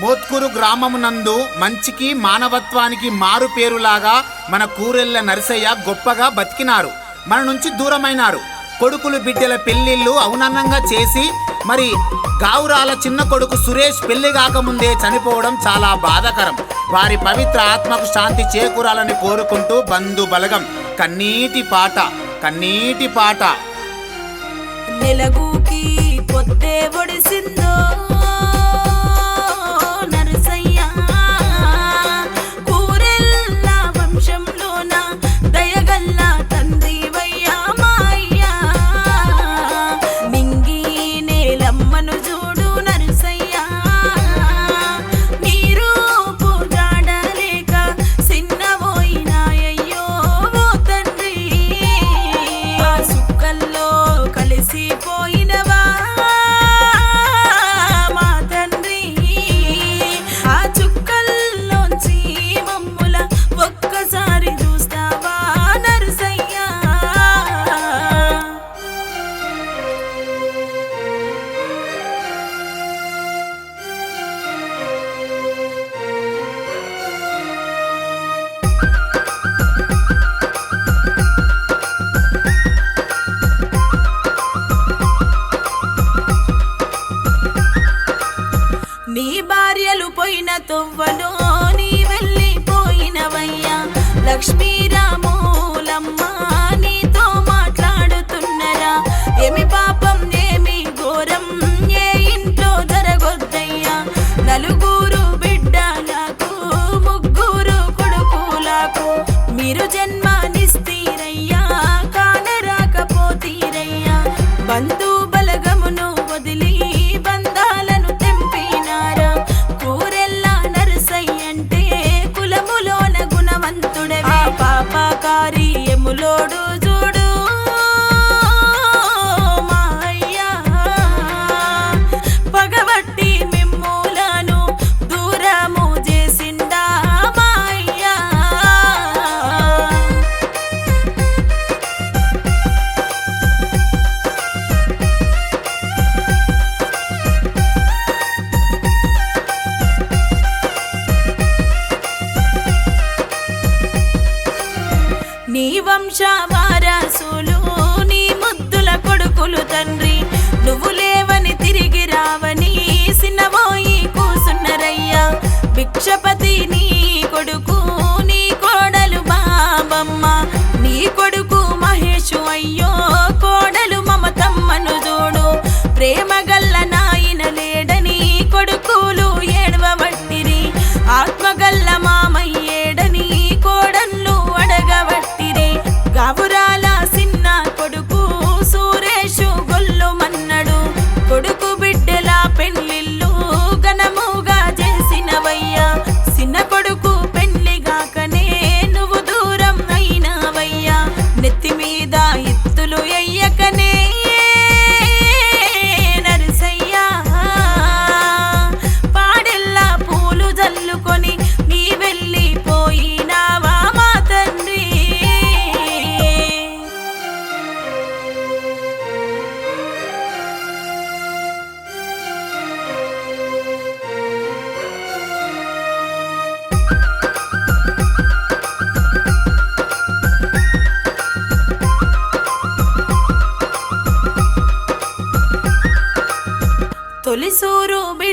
మోత్కూరు గ్రామమునందు మంచికి మానవత్వానికి మారు పేరులాగా మన కూరెళ్ళ నరసయ్య గొప్పగా బతికినారు. మన నుంచి దూరమైనారు. కొడుకులు బిడ్డల పెళ్ళిళ్ళు అవునన్నంగా చేసి మరి గావురాల చిన్న కొడుకు సురేష్ పెళ్ళి కాకముందే చనిపోవడం చాలా బాధాకరం. వారి పవిత్ర ఆత్మకు శాంతి చేకూరాలని కోరుకుంటూ బంధు బలగం. కన్నీటి పాట కన్నీటి పాట. నెలగూకి పొద్దే ఒడిసింది. భార్యలు పోయిన తొవ్వలో నీ వెళ్ళిపోయినవయ్యా లక్ష్మీరాములమ్మ నీతో మాట్లాడుతున్నరా. ఏమి పాపం ఏమి ఘోరం ఏ ఇంట్లో జరగొద్దయ్యా. నలుగురు బిడ్డలకు ముగ్గురు కొడుకులకు మీరు జన్మ నీ తొలిసూరు బిడ్డే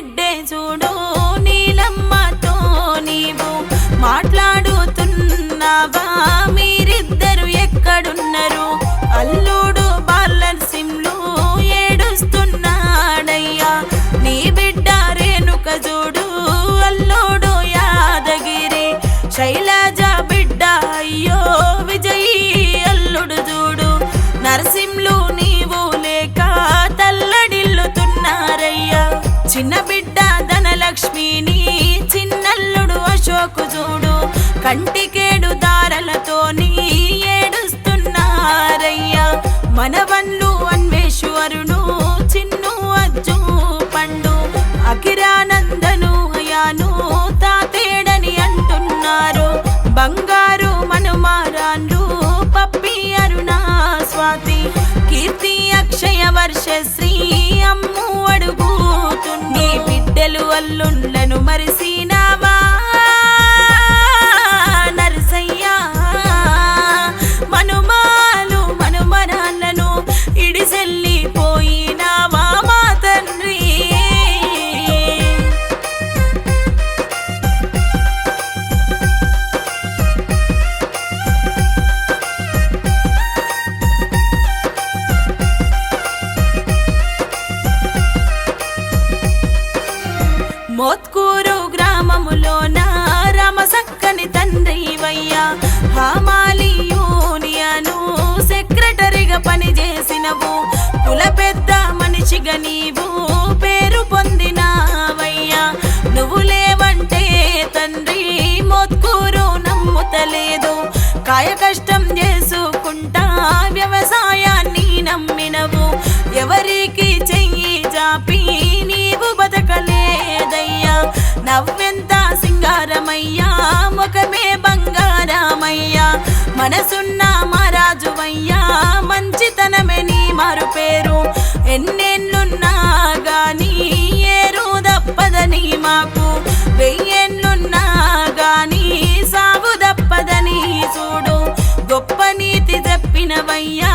చిన్నల్లుడు చూడు. కంటికేడు దారలతోని ఏడుస్తున్నారయ్యా. మనవన్ను అన్వేశ్వరును చిన్ను అజ్జు పండు అఖిరానందను అయాను తాతేడని అంటున్నారు. బంగారు మనుమారాన్లు పప్పి అరుణా స్వాతి కీర్తి అక్షయ వర్షశ్రీ అమ్ము అడుగుతుంది. బిడ్డలు అయ్యలు అల్లుళ్ళను నీవు పేరు పొందినావయ్యా. నువ్వు లేవంటే తండ్రి మొత్కూరు నమ్ముతలేదు. కాయ కష్టం చేసుకుంటా వ్యవసాయాన్ని నమ్మినవు. ఎవరికి చెయ్యి చాపి నీవు బతకలేదయ్యా. నవ్వెంత సింగారమయ్యా ముఖమే బంగారమయ్యా. మనసున్న మహారాజువయ్యా మంచితనమే నీ మారు పేరు ఎన్నెన్నున్నా దప్పదని మాకు వెయ్యెన్నున్నా గాని సాగు దప్పదని చూడు. గొప్ప నీతి చెప్పినవయ్యా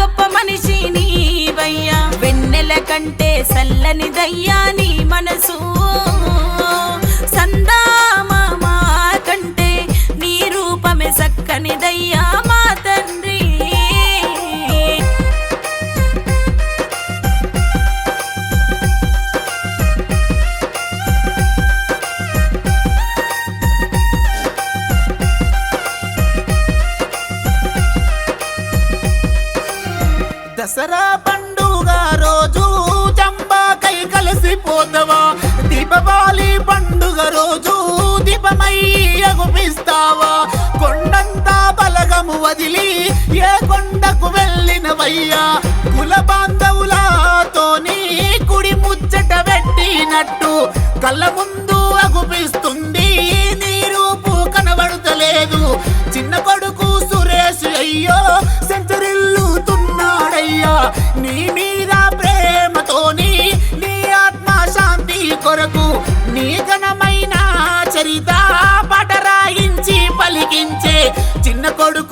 గొప్ప మనిషి నీవయ్యా. వెన్నెల కంటే సల్లనిదయ్యా నీ మనసు. దసరా పండుగ రోజు చంబాకై కలిసిపోతావా? దీపావళి పండుగ రోజు దీపమై అగుపిస్తావా కొండంతా బలగము వదిలి ఏ కొండకు వెళ్ళినవయ్యా? కుల బాంధవులతోని కుడి ముచ్చట పెట్టినట్టు కళ్ళ ముందు అగుపిస్తుంది చరిత పాట రాయించి పలికించే చిన్న కొడుకు